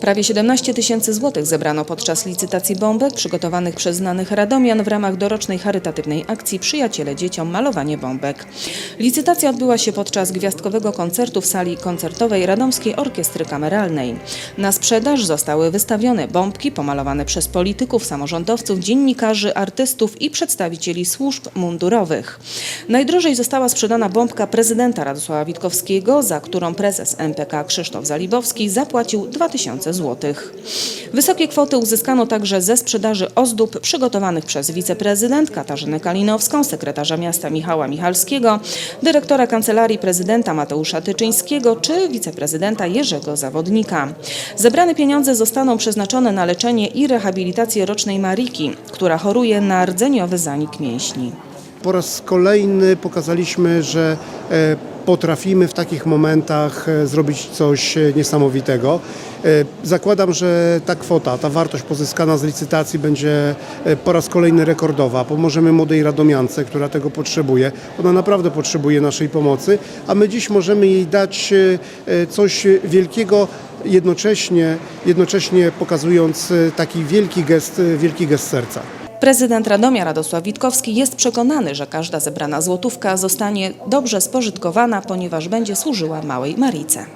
Prawie 17 tysięcy złotych zebrano podczas licytacji bombek przygotowanych przez znanych radomian w ramach dorocznej charytatywnej akcji Przyjaciele Dzieciom Malowanie Bombek. Licytacja odbyła się podczas gwiazdkowego koncertu w sali koncertowej Radomskiej Orkiestry Kameralnej. Na sprzedaż zostały wystawione bombki pomalowane przez polityków, samorządowców, dziennikarzy, artystów i przedstawicieli służb mundurowych. Najdrożej została sprzedana bombka prezydenta Radosława Witkowskiego, za którą prezes MPK Krzysztof Zalibowski zapłacił 2000 zł. Wysokie kwoty uzyskano także ze sprzedaży ozdób przygotowanych przez wiceprezydent Katarzynę Kalinowską, sekretarza miasta Michała Michalskiego, dyrektora Kancelarii Prezydenta Mateusza Tyczyńskiego czy wiceprezydenta Jerzego Zawodnika. Zebrane pieniądze zostaną przeznaczone na leczenie i rehabilitację rocznej Mariki, która choruje na rdzeniowy zanik mięśni. Po raz kolejny pokazaliśmy, że e, potrafimy w takich momentach e, zrobić coś e, niesamowitego. E, Zakładam, że ta kwota, ta wartość pozyskana z licytacji będzie po raz kolejny rekordowa. Pomożemy młodej radomiance, która tego potrzebuje. Ona naprawdę potrzebuje naszej pomocy, a my dziś możemy jej dać coś wielkiego, jednocześnie, jednocześnie pokazując taki wielki gest, wielki gest serca. Prezydent Radomia Radosław Witkowski jest przekonany, że każda zebrana złotówka zostanie dobrze spożytkowana, ponieważ będzie służyła małej Marice.